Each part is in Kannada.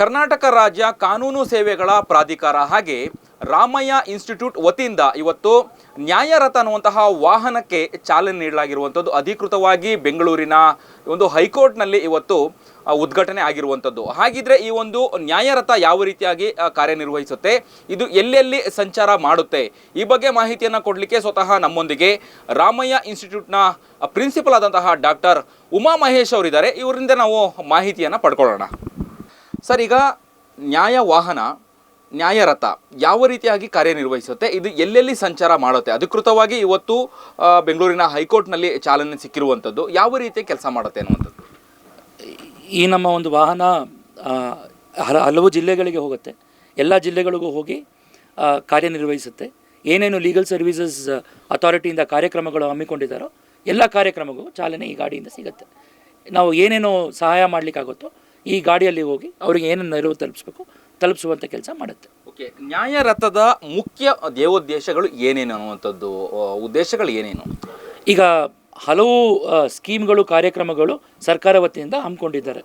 ಕರ್ನಾಟಕ ರಾಜ್ಯ ಕಾನೂನು ಸೇವೆಗಳ ಪ್ರಾಧಿಕಾರ ಹಾಗೆ ರಾಮಯ್ಯ ಇನ್ಸ್ಟಿಟ್ಯೂಟ್ ವತಿಯಿಂದ ಇವತ್ತು ನ್ಯಾಯರಥ ಅನ್ನುವಂತಹ ವಾಹನಕ್ಕೆ ಚಾಲನೆ ನೀಡಲಾಗಿರುವಂಥದ್ದು. ಅಧಿಕೃತವಾಗಿ ಬೆಂಗಳೂರಿನ ಒಂದು ಹೈಕೋರ್ಟ್ನಲ್ಲಿ ಇವತ್ತು ಉದ್ಘಾಟನೆ ಆಗಿರುವಂಥದ್ದು. ಹಾಗಿದ್ರೆ ಈ ಒಂದು ನ್ಯಾಯರಥ ಯಾವ ರೀತಿಯಾಗಿ ಕಾರ್ಯನಿರ್ವಹಿಸುತ್ತೆ? ಇದು ಎಲ್ಲೆಲ್ಲಿ ಸಂಚಾರ ಮಾಡುತ್ತೆ? ಈ ಬಗ್ಗೆ ಮಾಹಿತಿಯನ್ನು ಕೊಡಲಿಕ್ಕೆ ಸ್ವತಃ ನಮ್ಮೊಂದಿಗೆ ರಾಮಯ್ಯ ಇನ್ಸ್ಟಿಟ್ಯೂಟ್ನ ಪ್ರಿನ್ಸಿಪಲ್ ಆದಂತಹ ಡಾಕ್ಟರ್ ಉಮಾ ಮಹೇಶ್ ಅವರಿದ್ದಾರೆ. ಇವರಿಂದ ನಾವು ಮಾಹಿತಿಯನ್ನು ಪಡ್ಕೊಳ್ಳೋಣ. ಸರ್, ಈಗ ನ್ಯಾಯ ವಾಹನ ನ್ಯಾಯರಥ ಯಾವ ರೀತಿಯಾಗಿ ಕಾರ್ಯನಿರ್ವಹಿಸುತ್ತೆ? ಇದು ಎಲ್ಲೆಲ್ಲಿ ಸಂಚಾರ ಮಾಡುತ್ತೆ? ಅಧಿಕೃತವಾಗಿ ಇವತ್ತು ಬೆಂಗಳೂರಿನ ಹೈಕೋರ್ಟ್ನಲ್ಲಿ ಚಾಲನೆ ಸಿಕ್ಕಿರುವಂಥದ್ದು ಯಾವ ರೀತಿ ಕೆಲಸ ಮಾಡುತ್ತೆ ಅನ್ನುವಂಥದ್ದು? ಈ ನಮ್ಮ ಒಂದು ವಾಹನ ಹಲ- ಹಲವು ಜಿಲ್ಲೆಗಳಿಗೆ ಹೋಗುತ್ತೆ. ಎಲ್ಲ ಜಿಲ್ಲೆಗಳಿಗೂ ಹೋಗಿ ಕಾರ್ಯನಿರ್ವಹಿಸುತ್ತೆ. ಏನೇನು ಲೀಗಲ್ ಸರ್ವಿಸಸ್ ಅಥಾರಿಟಿಯಿಂದ ಕಾರ್ಯಕ್ರಮಗಳು ಹಮ್ಮಿಕೊಂಡಿದ್ದಾರೋ, ಎಲ್ಲ ಕಾರ್ಯಕ್ರಮಗೂ ಚಾಲನೆ ಈ ಗಾಡಿಯಿಂದ ಸಿಗುತ್ತೆ. ನಾವು ಏನೇನು ಸಹಾಯ ಮಾಡಲಿಕ್ಕಾಗುತ್ತೋ ಈ ಗಾಡಿಯಲ್ಲಿ ಹೋಗಿ ಅವ್ರಿಗೆ ಏನೇನು ನೆರವು ತಲುಪಿಸ್ಬೇಕು ತಲುಪಿಸುವಂಥ ಕೆಲಸ ಮಾಡುತ್ತೆ. ಓಕೆ ನ್ಯಾಯರಥದ ಮುಖ್ಯ ದೇವೋದ್ದೇಶಗಳು ಏನೇನು ಅನ್ನುವಂಥದ್ದು ಉದ್ದೇಶಗಳು ಏನೇನು? ಈಗ ಹಲವು ಸ್ಕೀಮ್ಗಳು ಕಾರ್ಯಕ್ರಮಗಳು ಸರ್ಕಾರ ವತಿಯಿಂದ ಹಮ್ಮಿಕೊಂಡಿದ್ದಾರೆ.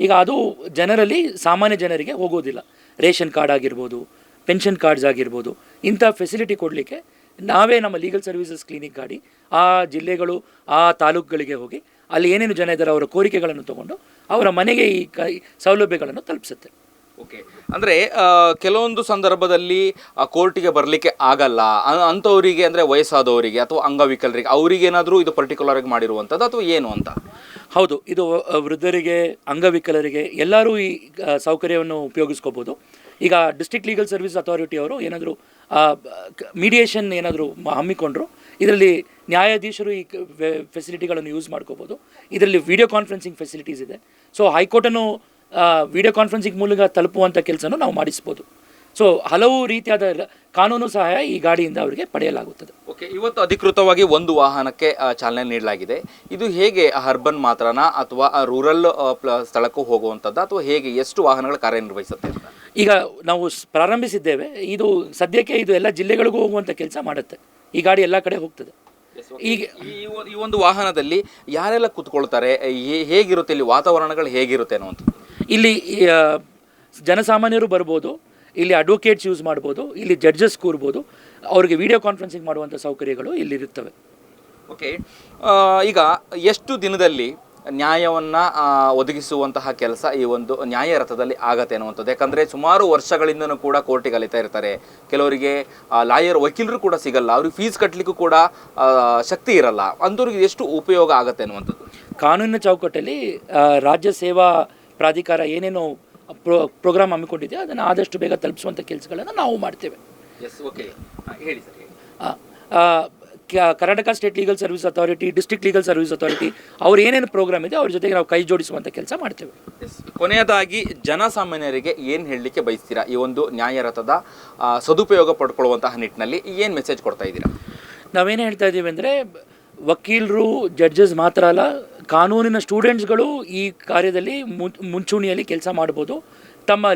ಈಗ ಅದು ಜನರಲ್ಲಿ ಸಾಮಾನ್ಯ ಜನರಿಗೆ ಹೋಗೋದಿಲ್ಲ. ರೇಷನ್ ಕಾರ್ಡ್ ಆಗಿರ್ಬೋದು ಪೆನ್ಷನ್ ಕಾರ್ಡ್ಸ್ ಆಗಿರ್ಬೋದು ಇಂಥ ಫೆಸಿಲಿಟಿ ಕೊಡಲಿಕ್ಕೆ ನಾವೇ ನಮ್ಮ ಲೀಗಲ್ ಸರ್ವಿಸಸ್ ಕ್ಲಿನಿಕ್ ಗಾಡಿ ಆ ಜಿಲ್ಲೆಗಳು ಆ ತಾಲೂಕುಗಳಿಗೆ ಹೋಗಿ ಅಲ್ಲಿ ಏನೇನು ಜನ ಇದ್ದಾರೆ ಅವರ ಕೋರಿಕೆಗಳನ್ನು ತಗೊಂಡು ಅವರ ಮನೆಗೆ ಈ ಕ ಸೌಲಭ್ಯಗಳನ್ನು ತಲುಪಿಸುತ್ತೆ. ಓಕೆ. ಅಂದರೆ ಕೆಲವೊಂದು ಸಂದರ್ಭದಲ್ಲಿ ಆ, ಕೋರ್ಟಿಗೆ ಬರಲಿಕ್ಕೆ ಆಗಲ್ಲ. ಅಂಥವರಿಗೆ ಅಂದರೆ ವಯಸ್ಸಾದವರಿಗೆ ಅಥವಾ ಅಂಗವಿಕಲರಿಗೆ ಅವರಿಗೇನಾದರೂ ಇದು ಪರ್ಟಿಕ್ಯುಲರ್ ಆಗಿ ಮಾಡಿರುವಂಥದ್ದು ಅಥವಾ ಏನು ಅಂತ? ಹೌದು. ಇದು ವೃದ್ಧರಿಗೆ ಅಂಗವಿಕಲರಿಗೆ ಎಲ್ಲರೂ ಈ ಸೌಕರ್ಯವನ್ನು ಉಪಯೋಗಿಸ್ಕೋಬೋದು. ಈಗ ಡಿಸ್ಟ್ರಿಕ್ಟ್ ಲೀಗಲ್ ಸರ್ವಿಸ್ ಅಥಾರಿಟಿ ಅವರು ಏನಾದರೂ ಮೀಡಿಯೇಷನ್ ಏನಾದರೂ ಹಮ್ಮಿಕೊಂಡ್ರು ಇದರಲ್ಲಿ ನ್ಯಾಯಾಧೀಶರು ಈ ಫೆಸಿಲಿಟಿಗಳನ್ನು ಯೂಸ್ ಮಾಡ್ಕೋಬೋದು. ಇದರಲ್ಲಿ ವಿಡಿಯೋ ಕಾನ್ಫರೆನ್ಸಿಂಗ್ ಫೆಸಿಲಿಟೀಸ್ ಇದೆ. ಸೊ ಹೈಕೋರ್ಟನ್ನು ವಿಡಿಯೋ ಕಾನ್ಫರೆನ್ಸಿಂಗ್ ಮೂಲಕ ತಲುಪುವಂಥ ಕೆಲಸನೂ ನಾವು ಮಾಡಿಸ್ಬೋದು. ಸೊ ಹಲವು ರೀತಿಯಾದ ಕಾನೂನು ಸಹಾಯ ಈ ಗಾಡಿಯಿಂದ ಅವರಿಗೆ ಪಡೆಯಲಾಗುತ್ತದೆ. ಓಕೆ ಇವತ್ತು ಅಧಿಕೃತವಾಗಿ ಒಂದು ವಾಹನಕ್ಕೆ ಚಾಲನೆ ನೀಡಲಾಗಿದೆ. ಇದು ಹೇಗೆ ಅರ್ಬನ್ ಮಾತ್ರನಾ ಅಥವಾ ರೂರಲ್ ಸ್ಥಳಕ್ಕೂ ಹೋಗುವಂಥದ್ದು ಅಥವಾ ಹೇಗೆ ಎಷ್ಟು ವಾಹನಗಳು ಕಾರ್ಯನಿರ್ವಹಿಸುತ್ತೆ ಅಂತ? ಈಗ ನಾವು ಪ್ರಾರಂಭಿಸಿದ್ದೇವೆ. ಇದು ಸದ್ಯಕ್ಕೆ ಇದು ಎಲ್ಲ ಜಿಲ್ಲೆಗಳಿಗೂ ಹೋಗುವಂಥ ಕೆಲಸ ಮಾಡುತ್ತೆ. ಈ ಗಾಡಿ ಎಲ್ಲ ಕಡೆ ಹೋಗ್ತದೆ. ಈಗ ಈ ಒಂದು ವಾಹನದಲ್ಲಿ ಯಾರೆಲ್ಲ ಕೂತ್ಕೊಳ್ತಾರೆ? ಹೇಗಿರುತ್ತೆ ಇಲ್ಲಿ ವಾತಾವರಣಗಳು ಹೇಗಿರುತ್ತೆ ಅನ್ನುವಂಥದ್ದು? ಇಲ್ಲಿ ಜನಸಾಮಾನ್ಯರು ಬರ್ಬೋದು ಇಲ್ಲಿ ಅಡ್ವೊಕೇಟ್ಸ್ ಯೂಸ್ ಮಾಡ್ಬೋದು ಇಲ್ಲಿ ಜಡ್ಜಸ್ ಕೂರ್ಬೋದು ಅವರಿಗೆ ವಿಡಿಯೋ ಕಾನ್ಫರೆನ್ಸಿಂಗ್ ಮಾಡುವಂಥ ಸೌಕರ್ಯಗಳು ಇಲ್ಲಿರುತ್ತವೆ. ಓಕೆ ಈಗ ಎಷ್ಟು ದಿನದಲ್ಲಿ ನ್ಯಾಯವನ್ನು ಒದಗಿಸುವಂತಹ ಕೆಲಸ ಈ ಒಂದು ನ್ಯಾಯ ರಥದಲ್ಲಿ ಆಗತ್ತೆ ಅನ್ನುವಂಥದ್ದು. ಯಾಕಂದರೆ ಸುಮಾರು ವರ್ಷಗಳಿಂದನೂ ಕೂಡ ಕೋರ್ಟಿಗೆ ಅಲಿತಾ ಇರ್ತಾರೆ. ಕೆಲವರಿಗೆ ಲಾಯರ್ ವಕೀಲರು ಕೂಡ ಸಿಗಲ್ಲ. ಅವ್ರಿಗೆ ಫೀಸ್ ಕಟ್ಟಲಿಕ್ಕೂ ಕೂಡ ಶಕ್ತಿ ಇರಲ್ಲ. ಅಂಥವ್ರಿಗೆ ಎಷ್ಟು ಉಪಯೋಗ ಆಗತ್ತೆ ಅನ್ನುವಂಥದ್ದು? ಕಾನೂನಿನ ಚೌಕಟ್ಟಲ್ಲಿ ರಾಜ್ಯ ಸೇವಾ ಪ್ರಾಧಿಕಾರ ಏನೇನು ಪ್ರೋ ಪ್ರೋಗ್ರಾಮ್ ಹಮ್ಮಿಕೊಂಡಿದೆ ಅದನ್ನು ಆದಷ್ಟು ಬೇಗ ತಲುಪಿಸುವಂಥ ಕೆಲಸಗಳನ್ನು ನಾವು ಮಾಡ್ತೇವೆ. ಎಸ್ ಓಕೆ ಹೇಳಿ sir Karnataka state legal service authority district legal service authority ಅವ್ರು ಏನೇನು ಪ್ರೋಗ್ರಾಮ್ ಇದೆ ಅವ್ರ ಜೊತೆಗೆ ನಾವು ಕೈ ಜೋಡಿಸುವಂಥ ಕೆಲಸ ಮಾಡ್ತೇವೆ. ಕೊನೆಯದಾಗಿ ಜನಸಾಮಾನ್ಯರಿಗೆ ಏನು ಹೇಳಲಿಕ್ಕೆ ಬಯಸ್ತೀರಾ? ಈ ಒಂದು ನ್ಯಾಯರಥದ ಸದುಪಯೋಗ ಪಡ್ಕೊಳ್ಳುವಂತಹ ನಿಟ್ಟಿನಲ್ಲಿ ಏನು ಮೆಸೇಜ್ ಕೊಡ್ತಾ ಇದ್ದೀರಾ? ನಾವೇನು ಹೇಳ್ತಾ ಇದ್ದೀವಿ ಅಂದರೆ ವಕೀಲರು ಜಡ್ಜಸ್ ಮಾತ್ರ ಅಲ್ಲ ಕಾನೂನಿನ ಸ್ಟೂಡೆಂಟ್ಸ್ಗಳು ಈ ಕಾರ್ಯದಲ್ಲಿ ಮುಂಚೂಣಿಯಲ್ಲಿ ಕೆಲಸ ಮಾಡ್ಬೋದು. ತಮ್ಮ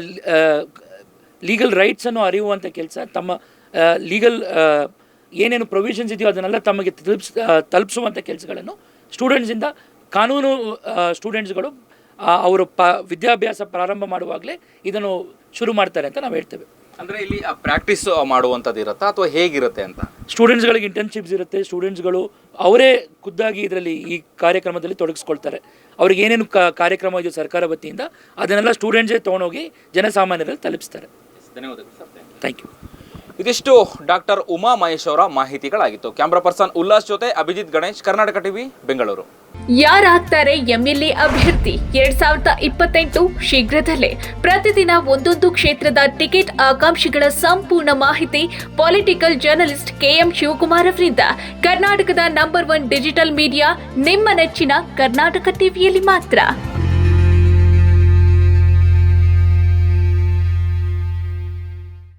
ಲೀಗಲ್ ರೈಟ್ಸನ್ನು ಅರಿಯುವಂಥ ಕೆಲಸ ತಮ್ಮ ಲೀಗಲ್ ಏನೇನು ಪ್ರೊವಿಷನ್ಸ್ ಇದೆಯೋ ಅದನ್ನೆಲ್ಲ ತಮಗೆ ತಲುಪಿಸ್ ತಲುಪಿಸುವಂಥ ಕೆಲಸಗಳನ್ನು ಸ್ಟೂಡೆಂಟ್ಸಿಂದ ಕಾನೂನು ಸ್ಟೂಡೆಂಟ್ಸ್ಗಳು ಅವರು ಪ ವಿದ್ಯಾಭ್ಯಾಸ ಪ್ರಾರಂಭ ಮಾಡುವಾಗಲೇ ಇದನ್ನು ಶುರು ಮಾಡ್ತಾರೆ ಅಂತ ನಾವು ಹೇಳ್ತೇವೆ. ಅಂದರೆ ಇಲ್ಲಿ ಪ್ರಾಕ್ಟೀಸ್ ಮಾಡುವಂಥದ್ದು ಇರುತ್ತಾ ಅಥವಾ ಹೇಗಿರುತ್ತೆ ಅಂತ? ಸ್ಟೂಡೆಂಟ್ಸ್ಗಳಿಗೆ ಇಂಟರ್ನ್ಶಿಪ್ಸ್ ಇರುತ್ತೆ ಸ್ಟೂಡೆಂಟ್ಸ್ಗಳು ಅವರೇ ಖುದ್ದಾಗಿ ಇದರಲ್ಲಿ ಈ ಕಾರ್ಯಕ್ರಮದಲ್ಲಿ ತೊಡಗಿಸ್ಕೊಳ್ತಾರೆ. ಅವ್ರಿಗೆ ಏನೇನು ಕ- ಕಾರ್ಯಕ್ರಮ ಇದೆಯೋ ಸರ್ಕಾರ ವತಿಯಿಂದ ಅದನ್ನೆಲ್ಲ ಸ್ಟೂಡೆಂಟ್ಸೇ ತೊಗೊಂಡೋಗಿ ಜನಸಾಮಾನ್ಯರಲ್ಲಿ ತಲುಪಿಸ್ತಾರೆ. ಧನ್ಯವಾದಗಳು ಸರ್. ಥ್ಯಾಂಕ್ ಯು ಇದಿಷ್ಟು ಡಾಕ್ಟರ್ ಉಮಾ ಮಹೇಶ್ ಅವರ ಮಾಹಿತಿಗಳಾಗಿತ್ತು. ಕ್ಯಾಮ್ರಾ ಪರ್ಸನ್ ಉಲ್ಲಾಸ್ ಜೊತೆ ಅಭಿಜಿತ್ ಗಣೇಶ್, ಕರ್ನಾಟಕ ಟಿವಿ, ಬೆಂಗಳೂರು. ಯಾರಾಗ್ತಾರೆ ಎಂಎಲ್ಎ ಅಭ್ಯರ್ಥಿ? ಎರಡ್ ಸಾವಿರದ ಇಪ್ಪತ್ತೆಂಟು ಶೀಘ್ರದಲ್ಲೇ ಪ್ರತಿದಿನ ಒಂದೊಂದು ಕ್ಷೇತ್ರದ ಟಿಕೆಟ್ ಆಕಾಂಕ್ಷಿಗಳ ಸಂಪೂರ್ಣ ಮಾಹಿತಿ ಪೊಲಿಟಿಕಲ್ ಜರ್ನಲಿಸ್ಟ್ ಕೆಎಂ ಶಿವಕುಮಾರ್ ಅವರಿಂದ ಕರ್ನಾಟಕದ ನಂಬರ್ ಒನ್ ಡಿಜಿಟಲ್ ಮೀಡಿಯಾ ನಿಮ್ಮ ನೆಚ್ಚಿನ ಕರ್ನಾಟಕ ಟಿವಿಯಲ್ಲಿ ಮಾತ್ರ.